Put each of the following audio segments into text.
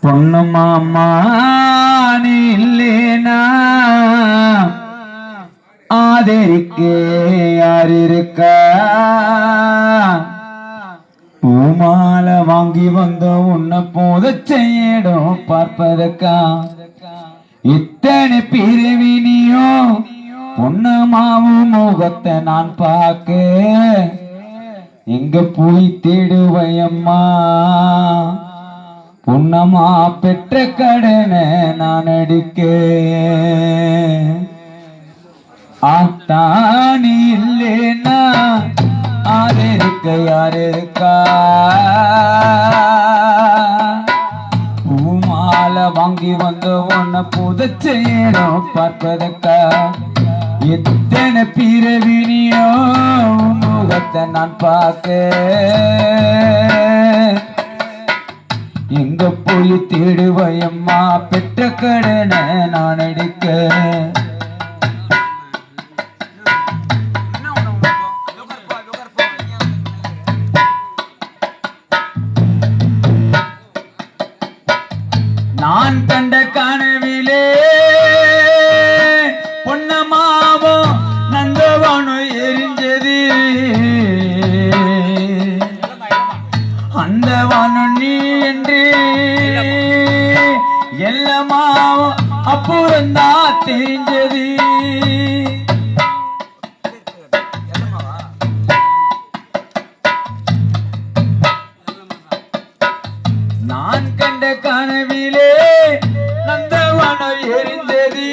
பொண்ணு மாமா நீ ஆதரிக்கே யார் இருக்க பூமால வாங்கி வந்த உன்னை போத செய்யடும் பார்ப்பதற்கா? இத்தனை பிரிவினியோ பொண்ணு மாவும் முகத்தை நான் பார்க்க. எங்க போய் தேடுவையம்மா? பொன்னம்மா பெற்ற கடனை நான் அடிக்க ஆத்தானி இல்லைன்னா ஆறு இருக்க யார் இருக்கா? பூமாலை வாங்கி வந்த உன்னை புதச்சேனும் பார்ப்பதற்கா? எத்தனை பிறவினியோ முகத்தை நான் பார்க்க எங்க போய் தேடுவையம்மா? பெற்ற கடனை நான் அடிக்க நான் கண்ட கனவிலே அந்த என்று. எல்லாமாவோ அப்புறந்தா தெரிஞ்சது. நான் கண்ட கனவிலே அந்த வனம் எரிந்தது.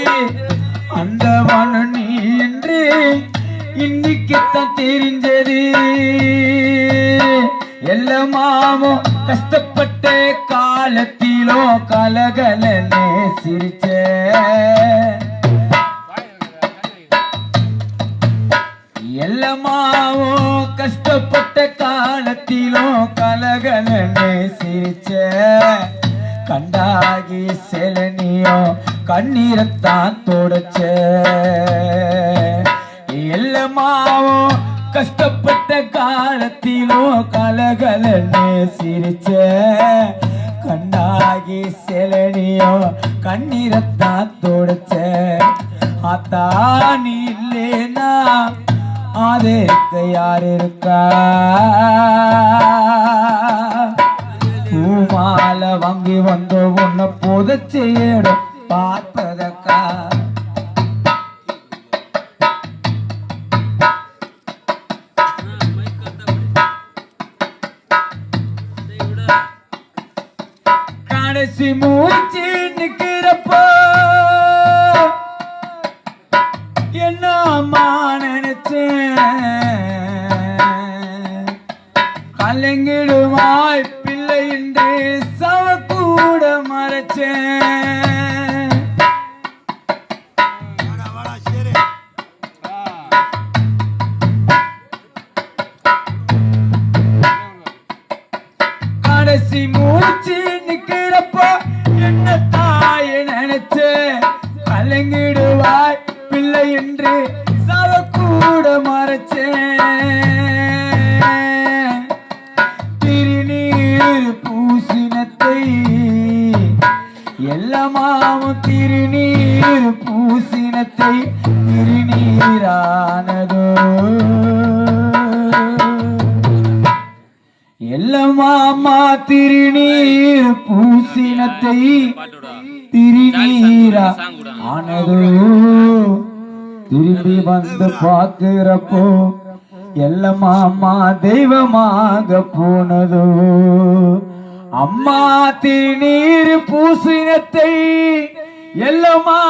அந்த வனம் நீ என்று இன்னைக்குத்தான் தெரிஞ்சது. எல்லாமாமோ கஷ்டப்பட்ட காலத்திலோ கலகலனே சிரிச்ச. எல்லமாவோ கஷ்டப்பட்ட காலத்திலோ கலகலனே சிரிச்ச. கண்டாகி செலனியோ கண்ணீரத்தான் தொடச்ச. எல்லமாவோ கஷ்டப்பட்ட காலத்திலும் கலகலனே சிரிச்ச கண்ணாகி செலனியோ கண்ணீரத்தான் தொடச்ச. ஆத்தா நீ இல்லேனா? ஆதேக்க யார் இருக்கா? பூமால வாங்கி வந்த உன்னை புதச்சேடும் பார்ப்பதற்கா கடைசி மூச்சு நிக்கிறப்போ என்னம்மா நினைச்சேன். கலங்கிடுவாய் பிள்ளை என்று சவ கூட மறைச்சேன். கடைசி மூச்சு நிக்கிறப்போ என்ன எல்லமாமா திருநீர் பூசினத்தை திருநீரா ஆனதோ. திரும்பி வந்து பார்க்கிறப்போ எல்லமாமா தெய்வமாக போனதோ. அம்மா திருநீர் பூசினத்தை எல்லம்மா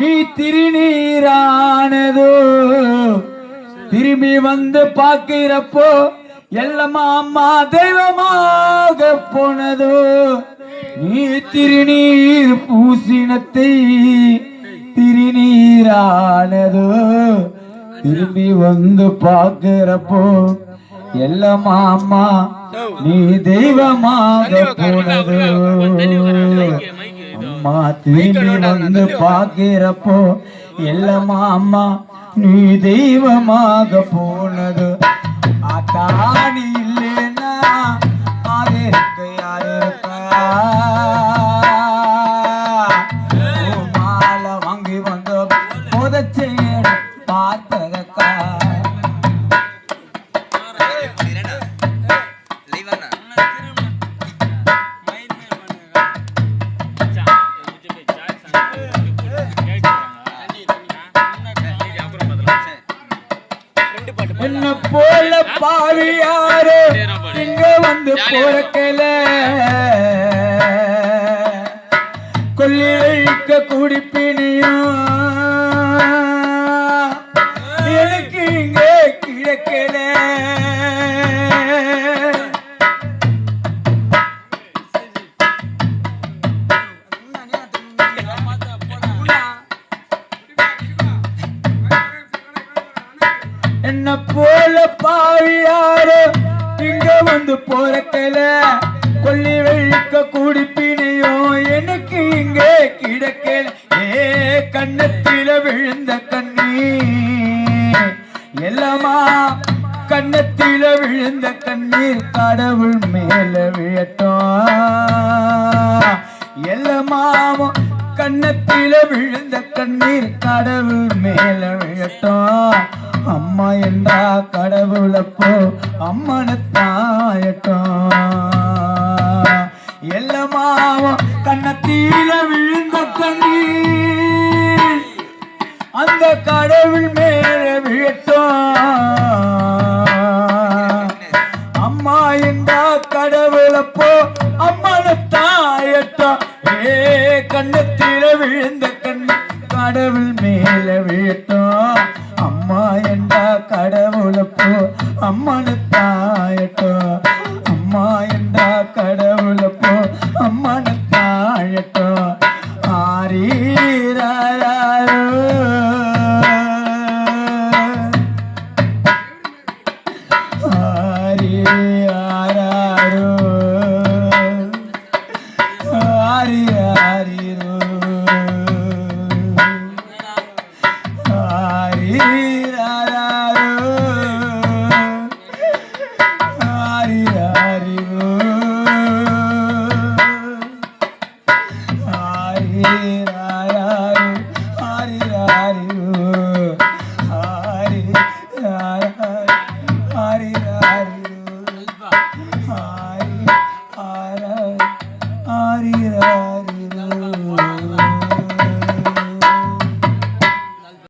நீ திருநீரானதோ. திரும்பி வந்து பார்க்கிறப்போ எல்லம்மா அம்மா தெய்வமாக போனதோ நீ திருநீர் பூசினத்தை திருநீரானதோ திரும்பி வந்து பார்க்கிறப்போ எல்லம்மா அம்மா நீ தெய்வமாக போனதோ. அம்மா திரும்பி வந்து பார்க்கிறப்போ எல்லம்மா அம்மா நீ தெய்வமாக போனது. பாவி யாரு. இங்க வந்து போறக்கல. கொல்லி வைக்க குடிப்பினியும் என்ன போல பாவியாரு இங்க வந்து போறக்கல. கொல்லி வெழுக்க குடிப்பினையும் எனக்கு இங்கே கிடக்கல. ஏ கண்ணத்தில விழுந்த கண்ணீர். எல்லாமா கண்ணத்தில விழுந்த கண்ணீர் கடவுள் மேல விழட்டும் எல்லாமாவும் கண்ணத்தில விழுந்த கண்ணீர் கடவுள் மேல விழட்டும் அம்மா கடவுளப்போ அம்மனத்தாயட்டும் அம்மனத்தாயட்டும்